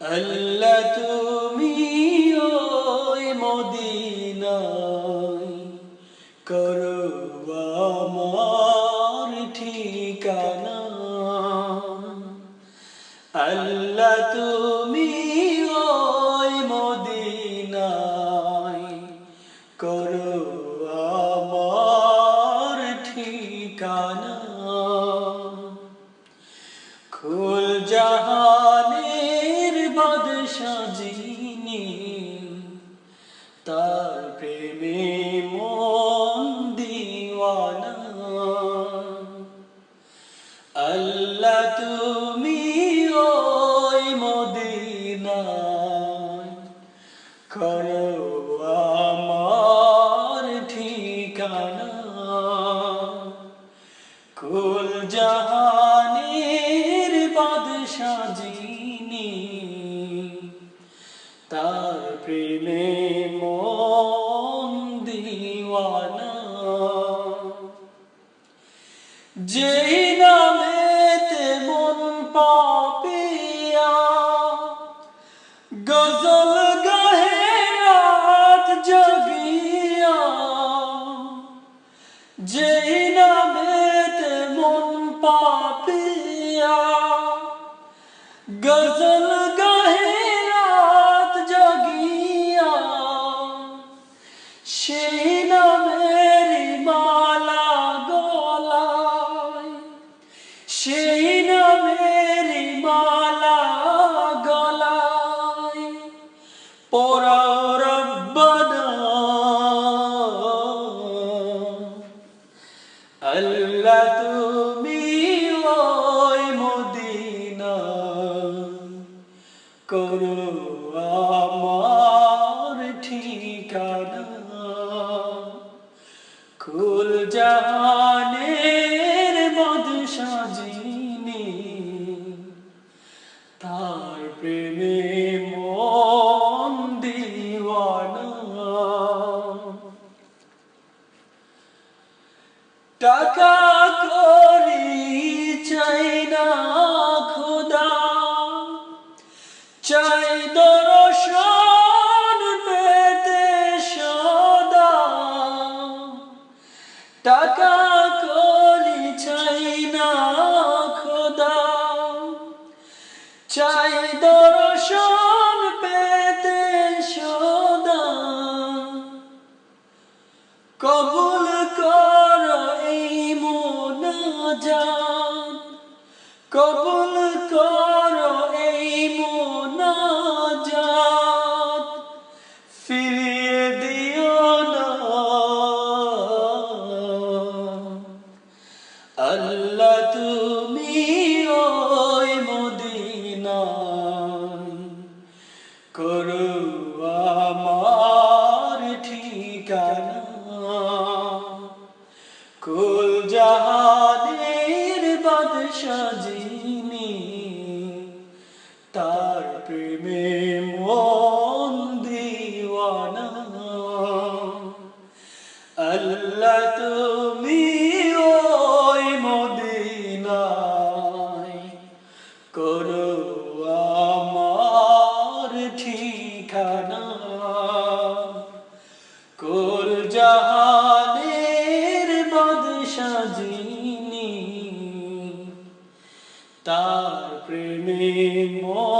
আল্লাহ তুমি ওই মদিনায় করো আমার ঠিকানা। আল্লাহ তুমি ওই মদিনায় করো আমার ঠিকানা। খুল জাহানের যিনি তার প্রেমে মন দিওয়ানা। আল্লাহ তুমি ওই মদিনায় করো আমার ঠিকানা। কুল জাহানের তার প্রেমে মন দিওয়ানা। যেই নামেতে মন পাপিয়া, গজল গাহে রাত জাগিয়া। যেই নামেতে মন পাপিয়া, গজল সেই নামের মালা গলায়, সেই নামের মালা গলায় পরা রব্বানা। আল্লাহ তুমি ওই মদিনা করো জাহানের মধু সাজিনি। তার প্রেমে মন দিওয়ানা। টাকা করি চাই না খোদা। চাই টাকা আল্লাহ তুমি ওই মদিনায় করো আমার ঠিকানা। কুল জাহানের বাদশা তার প্রেমে মন